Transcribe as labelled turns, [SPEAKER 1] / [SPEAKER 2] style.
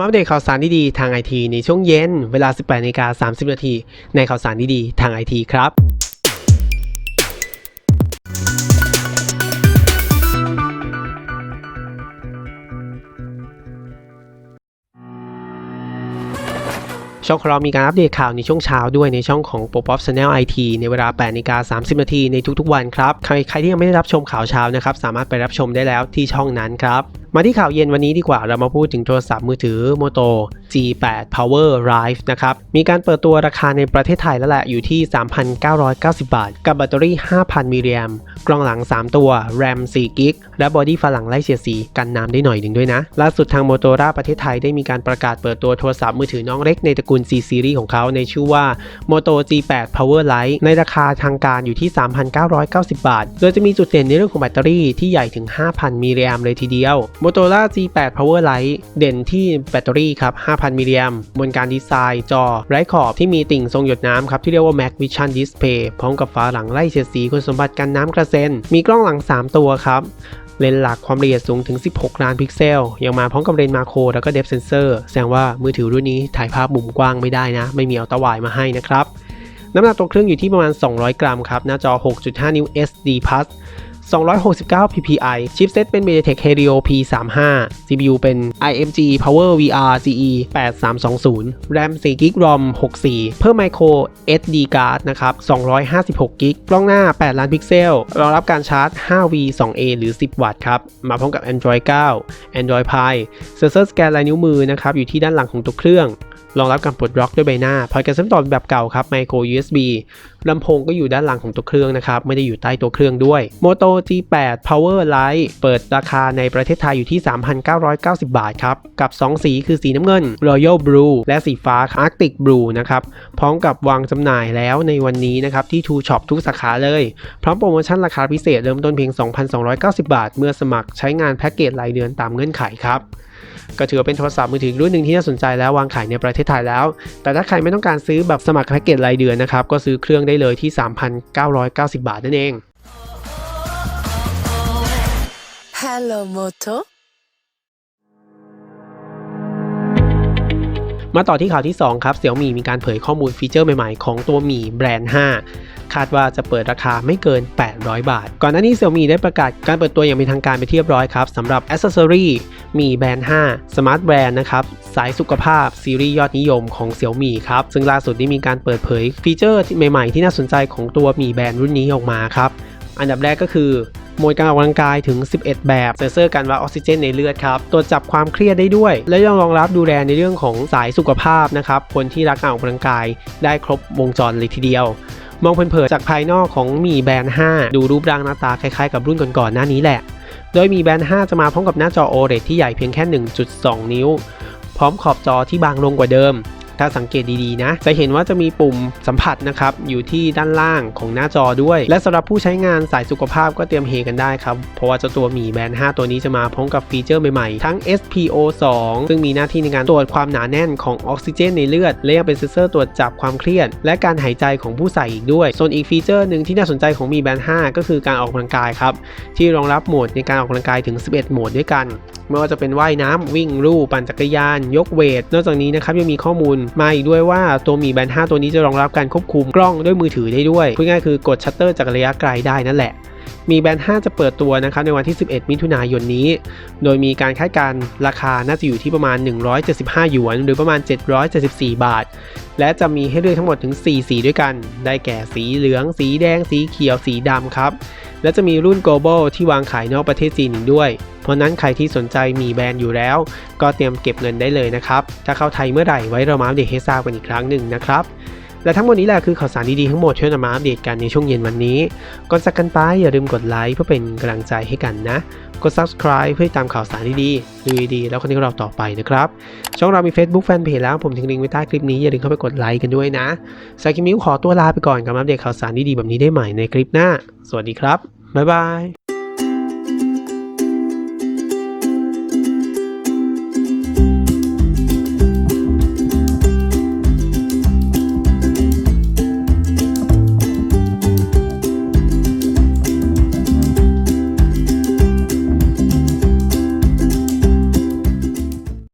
[SPEAKER 1] อัปเดตข่าวสารดีๆทางไอทีในช่วงเย็น เวลา 18นาฬิกา30 นาที ในข่าวสารดีๆทางไอทีครับช่องของเรามีการอัปเดตข่าวในช่วงเช้าด้วยในช่องของ Pop Up Channel IT ในเวลา8นาฬิกา30 นาทีในทุกๆวันครับ ใครใครที่ยังไม่ได้รับชมข่าวเช้านะครับ สามารถไปรับชมได้แล้วที่ช่องนั้นครับมาที่ข่าวเย็นวันนี้ดีกว่าเรามาพูดถึงโทรศัพท์มือถือ Moto G8 Power Live นะครับ มีการเปิดตัวราคาในประเทศไทยแล้วแหละ อยู่ที่ 3,990 บาท กับแบตเตอรี่ 5,000 มิลลิแอมกล้องหลัง 3 ตัว RAM 4กิกและบอดี้ฝาหลังไล่เสียดสีกันน้ำได้หน่อยหนึ่งด้วยนะ ล่าสุดทาง Motorola ประเทศไทยได้มีการประกาศเปิดตัวโทรศัพท์มือถือน้องเล็กในตระกูล C Series ของเขาในชื่อว่า Moto G8 Power Lite ในราคาทางการอยู่ที่ 3,990 บาท โดยจะมีจุดเด่นในเรื่องของแบตเตอรี่ที่ใหญ่ถึง 5,000 มิลลิแอมเลยทีเดียว Motorola G8 Power Lite เด่นที่แบตเตอรี่ครับ 5,000 มิลลิแอมบนการดีไซน์จอไร้ขอบที่มีติ่งทรงหยดน้ำครับ ที่เรียกว่า Mac Vision Display พร้อมกับฝาหลังไล่เสียดสีคุณสมบัติกันน้ำกระเซ็น มีกล้องหลัง 3 ตัวครับเลนส์หลักความละเอียดสูงถึง 16 ล้านพิกเซล ยังมาพร้อมกับเลนส์มาโครแล้วก็เดฟเซนเซอร์ แสดงว่ามือถือรุ่นนี้ถ่ายภาพมุมกว้างไม่ได้นะ ไม่มีอัลตร้าไวมาให้นะครับ น้ำหนักตัวเครื่องอยู่ที่ประมาณ 200 กรัมครับ หน้าจอ 6.5 นิ้ว SD Plus 269 ppi ชิปเซตเป็น MediaTek Helio P35 CPU เป็น IMG Power VR GE 8320 RAM 4 g b ROM 64 เพิ่ม Micro SD card นะครับ 256 g b กล้องหน้า 8 ล้านพิกเซล รองรับการชาร์จ 5V 2A หรือ 10 วัตต์ครับ มาพร้อมกับ Android 9 Android Pie เซนเซอร์สแกนลายนิ้วมือนะครับ อยู่ที่ด้านหลังของตัวเครื่อง รองรับการปลดล็อกด้วยใบหน้าพอร์ตการเชื่อมต่อแบบเก่าครับ Micro USB ลำโพงก็อยู่ด้านหลังของตัวเครื่องนะครับ ไม่ได้อยู่ใต้ตัวเครื่องด้วย Moto G8 Power Lite เปิดราคาในประเทศไทยอยู่ที่ 3,990 บาทครับ กับ 2 สีคือสีน้ำเงิน Royal Blue และสีฟ้า Arctic Blue นะครับ พร้อมกับวางจำหน่ายแล้วในวันนี้นะครับ ที่ True Shop ทุกสาขาเลย พร้อมโปรโมชั่นราคาพิเศษเริ่มต้นเพียง 2,290 บาท เมื่อสมัครใช้งานแพ็กเกจรายเดือนตามเงื่อนไขครับ ก็ถือว่าเป็นโทรศัพท์มือถือรุ่นหนึ่งที่น่าสนใจแล้ววางขายในประเทศไทยแล้ว แต่ถ้าใครไม่ต้องการซื้อแบบสมัครแพ็กเกจรายเดือนนะครับก็ซื้อเครื่องได้เลยที่ 3,990 บาทนั่นเอง
[SPEAKER 2] Hello Moto
[SPEAKER 1] มาต่อที่ข่าวที่ 2 ครับ Xiaomi มีการเผยข้อมูลฟีเจอร์ใหม่ ๆ ของตัวหมี่แบรนด์ 5 คาดว่าจะเปิดราคาไม่เกิน 800 บาท ก่อนหน้านี้ Xiaomi ได้ประกาศการเปิดตัวอย่างเป็นทางการไปที่เรียบร้อยครับสำหรับ Accessory หมี่แบรนด์5 Smart Brand นะครับ สายสุขภาพ ซีรีส์ยอดนิยมของ Xiaomi ครับ ซึ่งล่าสุดได้มีการเปิดเผยฟีเจอร์ใหม่ๆ ที่น่าสนใจของตัวมีแบรนด์รุ่นนี้ออกมาครับ อันดับแรกก็คือโหมดการออกกำลังกายถึง 11 แบบเซ็นเซอร์การวัดออกซิเจนในเลือดครับตรวจจับความเครียดได้ด้วย และยังรองรับดูแลในเรื่องของสายสุขภาพนะครับ คนที่รักการออกกำลังกายได้ครบวงจรเลยทีเดียว มองเผินๆจากภายนอกของมีแบรนด์ 5 ดูรูปร่างหน้าตาคล้ายๆกับรุ่นก่อนๆหน้านี้แหละ โดยมีแบรนด์ 5 จะมาพร้อมกับหน้าจอ OLED ที่ใหญ่เพียงแค่ 1.2 นิ้ว พร้อมขอบจอที่บางลงกว่าเดิม ถ้าสังเกตดีๆนะ จะเห็นว่าจะมีปุ่มสัมผัสนะครับอยู่ที่ด้านล่างของหน้าจอด้วย และสำหรับผู้ใช้งานสายสุขภาพก็เตรียมเฮกันได้ครับ เพราะว่าเจ้าตัวมีแบรนด์ 5 ตัวนี้จะมาพร้อมกับฟีเจอร์ใหม่ๆ ทั้ง SPO2 ซึ่งมีหน้าที่ในการตรวจความหนาแน่นของออกซิเจนในเลือด และยังเป็นเซ็นเซอร์ตรวจจับความเครียด และการหายใจของผู้ใส่อีกด้วย ส่วนอีกฟีเจอร์หนึ่งที่น่าสนใจของมีแบรนด์ 5 ก็คือการออกกำลังกายครับที่รองรับโหมดในการออกกำลังกายถึง 11 โหมดด้วยกันไม่ว่าจะเป็นว่ายน้ำวิ่งลู่ปั่นจักรยาน ยกเวท นอกจากนี้นะครับยังมีข้อมูลมาอีกด้วยว่าตัวมีแบนด์5ตัวนี้จะรองรับการควบคุมกล้องด้วยมือถือได้ด้วยพูดง่ายคือกดชัตเตอร์จากระยะไกลได้นั่นแหละ มีแบนด์5จะเปิดตัวนะครับในวันที่ 11 มิถุนายนนี้ โดยมีการคาดการ์ราคาน่าจะอยู่ที่ประมาณ 175 หยวน หรือประมาณ 774 บาท และจะมีให้เลือกทั้งหมดถึง 4 สีด้วยกัน ได้แก่สีเหลือง สีแดง สีเขียว สีดำครับ และจะมีรุ่น global ที่วางขายนอกประเทศจีนอีกด้วย ราะนั้นใครที่สนใจมีแบรนด์อยู่แล้ว ก็เตรียมเก็บเงินได้เลยนะครับ ถ้าเข้าไทยเมื่อไหร่ไว้เรามาอัปเดตให้ทราบกันอีกครั้งหนึ่งนะครับและทั้งหมดนี้แหละคือข่าวสารดีๆทั้งหมดที่นำมาอัปเดตกันในช่วงเย็นวันนี้ก่อนจากกันไปอย่าลืมกดไลค์เพื่อเป็นกำลังใจให้กันนะ กด subscribe เพื่อติดตามข่าวสารดีๆดูดีๆแล้วคนที่เราต่อไปนะครับ ช่องเรามี Facebook Fanpage แล้วผมทิ้งลิงก์ไว้ใต้คลิปนี้อย่าลืมเข้าไปกดไลค์กันด้วยนะสายคิมิวขอตัวลาไปก่อนกับอัปเดตข่าวสารดีๆแบบนี้ได้ใหม่ในคลิปหน้า สวัสดีครับบ๊ายบาย